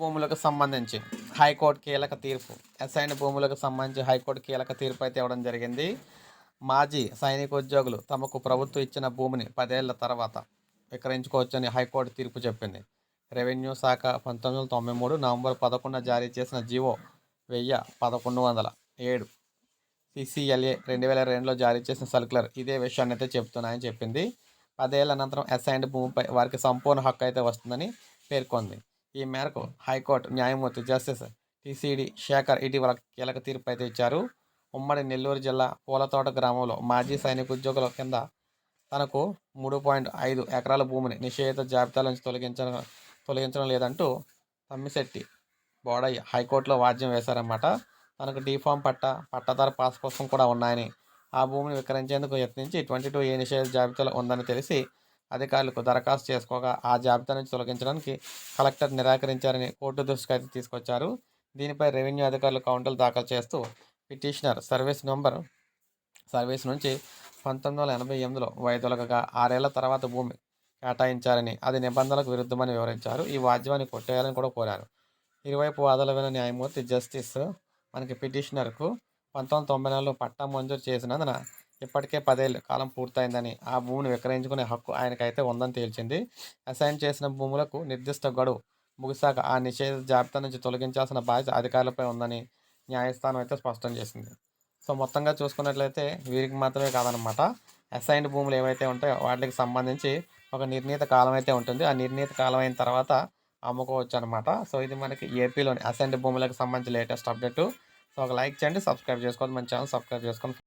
భూములకు సంబంధించి హైకోర్టు కీలక తీర్పు. అసైన్ భూములకు సంబంధించి హైకోర్టు కీలక తీర్పు అయితే ఇవ్వడం జరిగింది. మాజీ సైనికోద్యోగులు తమకు ప్రభుత్వం ఇచ్చిన భూమిని పదేళ్ళ తర్వాత విక్రయించుకోవచ్చని హైకోర్టు తీర్పు చెప్పింది. రెవెన్యూ శాఖ పంతొమ్మిది వందల తొంభై మూడు నవంబర్ పదకొండున జారీ చేసిన జీవో వెయ్యి పదకొండు వందల ఏడు సిసిఎల్ఏ రెండు వేల రెండులో జారీ చేసిన సర్క్యులర్ ఇదే విషయాన్ని అయితే చెప్తున్నాయని చెప్పింది. పదేళ్ళ అనంతరం అసైన్డ్ భూమిపై వారికి సంపూర్ణ హక్కు అయితే వస్తుందని పేర్కొంది. ఈ మేరకు హైకోర్టు న్యాయమూర్తి జస్టిస్ టీసీడీ శేఖర్ ఇటీవల కీలక తీర్పు అయితే ఇచ్చారు. ఉమ్మడి నెల్లూరు జిల్లా పూలతోట గ్రామంలో మాజీ సైనిక ఉద్యోగుల కింద తనకు మూడు పాయింట్ ఐదు ఎకరాల భూమిని నిషేధిత జాబితా నుంచి తొలగించడం తొలగించడం లేదంటూ తమ్మిశెట్టి బోడయ్య హైకోర్టులో వాద్యం వేశారన్నమాట. తనకు డీఫామ్ పట్ట పట్టదారు పాస్ కోసం కూడా ఉన్నాయని ఆ భూమిని విక్రయించేందుకు యత్నించి ట్వంటీ టూ ఏ నిషేధ జాబితాలో ఉందని తెలిసి అధికారులకు దరఖాస్తు చేసుకోగా ఆ జాబితా నుంచి తొలగించడానికి కలెక్టర్ నిరాకరించారని కోర్టు దృష్టికి తీసుకొచ్చారు. దీనిపై రెవెన్యూ అధికారులు కౌంటర్లు దాఖలు చేస్తూ పిటిషనర్ సర్వీస్ నంబర్ సర్వీస్ నుంచి పంతొమ్మిది వందల ఎనభై ఎనిమిదిలో వైదొలగగా ఆరేళ్ళ తర్వాత భూమి కేటాయించారని అది నిబంధనలకు విరుద్ధమని వివరించారు. ఈ వాద్యాన్ని కొట్టేయాలని కూడా కోరారు. ఇరువైపు వాదనలు విన న్యాయమూర్తి జస్టిస్ మనకి పిటిషనర్కు పంతొమ్మిది వందల తొంభై నాలుగులో పట్టా మంజూరు చేసినందున ఇప్పటికే పదేళ్ళు కాలం పూర్తయిందని ఆ భూమిని విక్రయించుకునే హక్కు ఆయనకైతే ఉందని తేల్చింది. అసైన్ చేసిన భూములకు నిర్దిష్ట గడువు ముగిశాక ఆ నిషేధ జాబితా నుంచి తొలగించాల్సిన బాధ్యత అధికారులపై ఉందని న్యాయస్థానం అయితే స్పష్టం చేసింది. సో మొత్తంగా చూసుకున్నట్లయితే వీరికి మాత్రమే కాదనమాట అసైన్డ్ భూములు ఏవైతే ఉంటాయో వాటికి సంబంధించి ఒక నిర్ణీత కాలం అయితే ఉంటుంది. ఆ నిర్ణీత కాలం అయిన తర్వాత అమ్ముకోవచ్చు అనమాట సో ఇది మనకి ఏపీలోని అసైన్డ్ భూములకు సంబంధించి లేటెస్ట్ అప్డేట్. సో ఒక లైక్ చేయండి సబ్స్క్రైబ్ చేసుకోండి మన ఛానల్ సబ్స్క్రైబ్ చేసుకోండి.